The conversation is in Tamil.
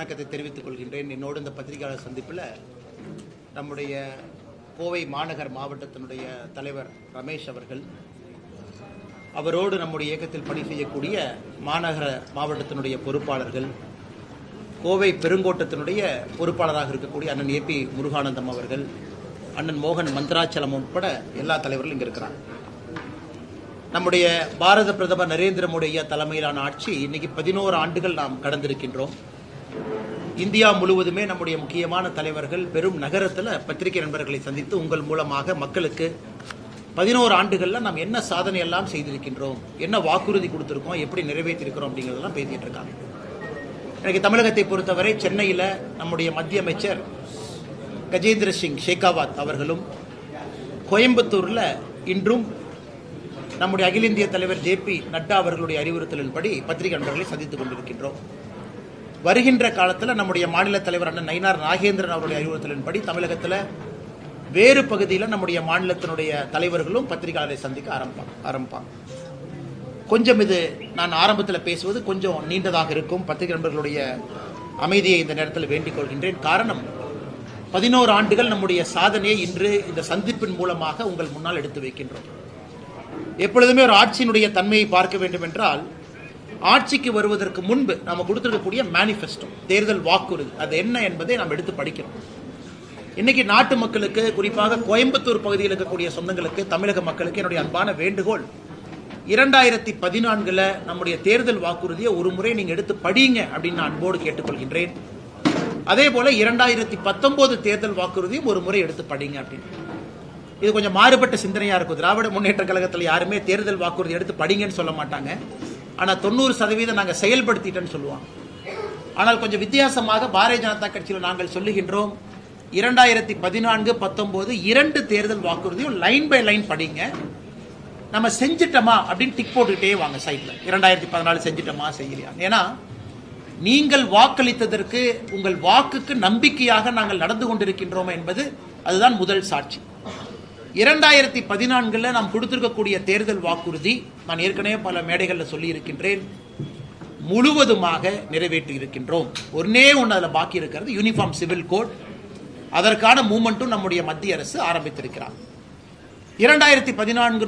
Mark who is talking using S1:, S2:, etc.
S1: வணக்கத்தை தெரிவித்துக் கொள்கின்றேன். என்னோடு இந்த பத்திரிகையாளர் சந்திப்பில் நம்முடைய கோவை மாநகர் மாவட்டத்தினுடைய தலைவர் ரமேஷ் அவர்கள் அவரோடு நம்முடைய இயக்கத்தில் பணி செய்யக்கூடிய மாநகர மாவட்டத்தினுடைய பொறுப்பாளர்கள் கோவை பெருங்கோட்டத்தினுடைய பொறுப்பாளராக இருக்கக்கூடிய அண்ணன் ஏபி முருகானந்தம் அவர்கள் அண்ணன் மோகன் மந்திராச்சலம் உட்பட எல்லா தலைவர்களும் இங்கே இருக்கிறாங்க. நம்முடைய பாரத பிரதமர் நரேந்திர மோடி ஐயா தலைமையிலான ஆட்சி இன்னைக்கு பதினோரு ஆண்டுகள் நாம் கடந்திருக்கின்றோம். இந்தியா முழுவதுமே நம்முடைய முக்கியமான தலைவர்கள் பெரும் நகரத்தில் பத்திரிகை நண்பர்களை சந்தித்து உங்கள் மூலமாக மக்களுக்கு பதினோரு ஆண்டுகளில் நாம் என்ன சாதனை எல்லாம் செய்திருக்கின்றோம் என்ன வாக்குறுதி கொடுத்துருக்கோம் எப்படி நிறைவேற்றிருக்கிறோம் அப்படிங்கிறதெல்லாம் பேசிட்டு இருக்காங்க. எனக்கு தமிழகத்தை பொறுத்தவரை சென்னையில் நம்முடைய மத்திய அமைச்சர் கஜேந்திர சிங் ஷேகாவாத் அவர்களும் கோயம்புத்தூரில் இன்றும் நம்முடைய அகில இந்திய தலைவர் ஜே பி நட்டா அவர்களுடைய அறிவுறுத்தலின்படி பத்திரிகை நண்பர்களை சந்தித்துக் கொண்டிருக்கின்றோம். வருகின்ற காலத்தில் நம்முடைய மாநில தலைவர் அண்ணன் நயினார் நாகேந்திரன் அவருடைய அறிவுறுத்தலின்படி தமிழகத்தில் வேறு பகுதியில் நம்முடைய மாநிலத்தினுடைய தலைவர்களும் பத்திரிகையாளரை சந்திக்க ஆரம்பிப்பாங்க ஆரம்பிப்பாங்க. கொஞ்சம் இது நான் ஆரம்பத்தில் பேசுவது கொஞ்சம் நீண்டதாக இருக்கும். பத்திரிகை நண்பர்களுடைய அமைதியை இந்த நேரத்தில் வேண்டிக் கொள்கின்றேன். காரணம் பதினோரு ஆண்டுகள் நம்முடைய சாதனையை இன்று இந்த சந்திப்பின் மூலமாக உங்கள் முன்னால் எடுத்து வைக்கின்றோம். எப்பொழுதுமே ஒரு ஆட்சியினுடைய தன்மையை பார்க்க வேண்டும் என்றால் ஆட்சிக்கு வருவதற்கு முன்பு நாம கொடுத்துருக்கக்கூடிய மேனிஃபெஸ்டோ தேர்தல் வாக்குறுதி. அது என்ன என்பதை நாம் எடுத்து படிக்கிறோம். இன்னைக்கு நாட்டு மக்களுக்கு குறிப்பாக கோயம்புத்தூர் பகுதியில் இருக்கக்கூடிய சொந்தங்களுக்கு தமிழக மக்களுக்கு என்னுடைய அன்பான வேண்டுகோள். இரண்டாயிரத்தி பதினான்குல நம்முடைய தேர்தல் வாக்குறுதியை ஒரு முறை நீங்க எடுத்து படியுங்க அப்படின்னு நான் அன்போடு கேட்டுக்கொள்கின்றேன். அதே போல இரண்டாயிரத்தி பத்தொன்பது தேர்தல் வாக்குறுதியும் ஒரு முறை எடுத்து படிங்க அப்படின்னு. இது கொஞ்சம் மாறுபட்ட சிந்தனையா இருக்கும். திராவிட முன்னேற்ற கழகத்தில் யாருமே தேர்தல் வாக்குறுதி எடுத்து படிங்கன்னு சொல்ல மாட்டாங்க. ஆனா தொண்ணூறு சதவீதம் நாங்கள் செயல்படுத்திட்டோன்னு சொல்லுவாங்க. ஆனால் கொஞ்சம் வித்தியாசமாக பாரதிய ஜனதா கட்சியில் நாங்கள் சொல்லுகின்றோம் இரண்டாயிரத்தி பதினான்கு பத்தொன்பது இரண்டு தேர்தல் வாக்குறுதியும் லைன் பை லைன் படிங்க. நம்ம செஞ்சிட்டோமா அப்படின்னு டிக் போட்டுக்கிட்டே வாங்க சைட்ல இரண்டாயிரத்தி பதினாலு செஞ்சிட்டோமா செய்யலையா ஏன்னா நீங்கள் வாக்களித்ததற்கு உங்கள் வாக்குக்கு நம்பிக்கையாக நாங்கள் நடந்து கொண்டிருக்கின்றோம் என்பது அதுதான் முதல் சாட்சி. இரண்டாயிரத்தி பதினான்கில் நாம் கொடுத்திருக்கக்கூடிய தேர்தல் வாக்குறுதி நான் ஏற்கனவே பல மேடைகளில் சொல்லி இருக்கின்றேன் முழுவதுமாக நிறைவேற்றி இருக்கின்றோம் ஒன்னே ஒன்று அதில் பாக்கி இருக்கிறது யூனிஃபார்ம் சிவில் கோட் அதற்கான மூமெண்ட்டும் நம்முடைய மத்திய அரசு ஆரம்பித்திருக்கிறார். இரண்டாயிரத்தி பதினான்கு